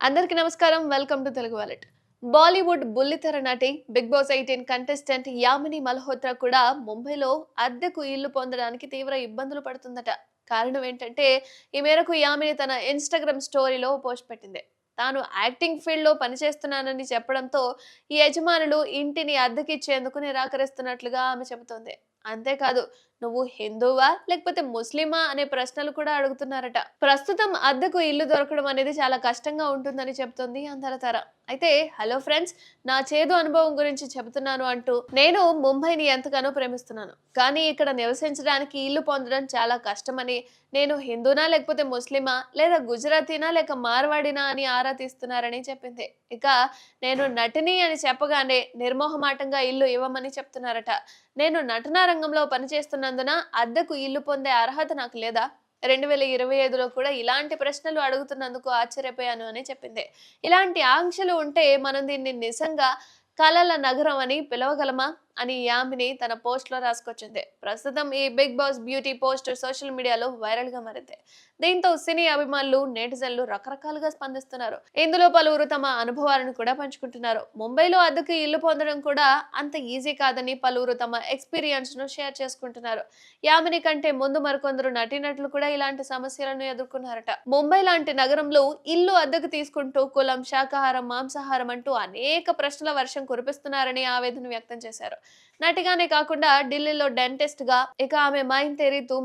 అందరికీ నమస్కారం. Welcome to Telugu wallet. Bollywood బుల్లితెర నటి బిగ్ బాస్ ఎయిటీన్ కంటెస్టెంట్ యామిని మల్హోత్రా కూడా ముంబైలో అద్దెకు ఇల్లు పొందడానికి తీవ్ర ఇబ్బందులు పడుతుందట. కారణం ఏంటంటే ఈ మేరకు యామిని తన ఇన్స్టాగ్రామ్ స్టోరీలో పోస్ట్ పెట్టింది. తాను యాక్టింగ్ ఫీల్డ్లో పనిచేస్తున్నానని చెప్పడంతో ఈ యజమానులు ఇంటిని అద్దెకిచ్చేందుకు నిరాకరిస్తున్నట్లుగా ఆమె చెబుతోంది. అంతేకాదు నువ్వు హిందువా లేకపోతే ముస్లిమా అనే ప్రశ్నలు కూడా అడుగుతున్నారట. ప్రస్తుతం అద్దెకు ఇల్లు దొరకడం అనేది చాలా కష్టంగా ఉంటుందని చెప్తుంది అందరతర అయితే హలో ఫ్రెండ్స్ నా చేదు అనుభవం గురించి చెబుతున్నాను అంటూ నేను ముంబైని ఎంతగానో ప్రేమిస్తున్నాను. కానీ ఇక్కడ నివసించడానికి ఇల్లు పొందడం చాలా కష్టమని నేను హిందూనా లేకపోతే ముస్లిమా లేదా గుజరాతీనా లేక మార్వాడినా అని ఆరా తీస్తున్నారని చెప్పింది. ఇక నేను నటిని అని చెప్పగానే నిర్మోహమాటంగా ఇల్లు ఇవ్వమని చెప్తున్నారట. నేను నటనా రంగంలో పనిచేస్తున్నందున అద్దెకు ఇల్లు పొందే అర్హత నాకు లేదా? రెండు వేల ఇరవై ఐదులో కూడా ఇలాంటి ప్రశ్నలు అడుగుతున్నందుకు ఆశ్చర్యపోయాను అని చెప్పింది. ఇలాంటి ఆంక్షలు ఉంటే మనం దీన్ని నిజంగా కలల నగరం అని పిలవగలమా? అని యామిని తన పోస్ట్లో రాసుకొచ్చింది. ప్రస్తుతం ఈ Bigg Boss beauty post social media వైరల్గా మారింది. దీంతో సినీ అభిమానులు నేటిజన్లు రకరకాలుగా స్పందిస్తున్నారు. ఇందులో పలువురు తమ అనుభవాలను కూడా పంచుకుంటున్నారు. ముంబైలో అద్దెకు ఇల్లు పొందడం కూడా అంత ఈజీ కాదని పలువురు తమ ఎక్స్పీరియన్స్ను షేర్ చేసుకుంటున్నారు. యామిని కంటే ముందు మరికొందరు నటినట్లు కూడా ఇలాంటి సమస్యలను ఎదుర్కొన్నారట. ముంబై లాంటి నగరంలో ఇల్లు అద్దెకు తీసుకుంటూ కులం శాకాహారం మాంసాహారం అంటూ అనేక ప్రశ్నల వర్షం కురిపిస్తున్నారని ఆవేదన వ్యక్తం చేశారు. నటిగానే కాకుండా ఢిల్లీలో డెంటిస్ట్గా ఇక ఆమె మైన్ తెరీ తూ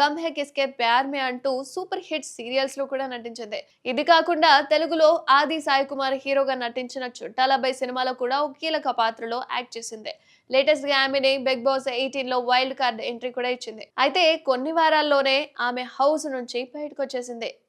గమ్ హే కిస్కే ప్యార్ మే అంటూ సూపర్ హిట్ సీరియల్స్లో కూడా నటించింది. ఇది కాకుండా తెలుగులో ఆది సాయి కుమార్ హీరోగా నటించిన చుట్టాలబై సినిమాలో కూడా ఒక కీలక పాత్రలో యాక్ట్ చేసింది. లేటెస్ట్గా ఆమెని బిగ్ బాస్ ఎయిటీన్లో వైల్డ్ కార్డ్ ఎంట్రీ కూడా ఇచ్చింది. అయితే కొన్ని వారాల్లోనే ఆమె హౌస్ నుంచి బయటకు వచ్చేసింది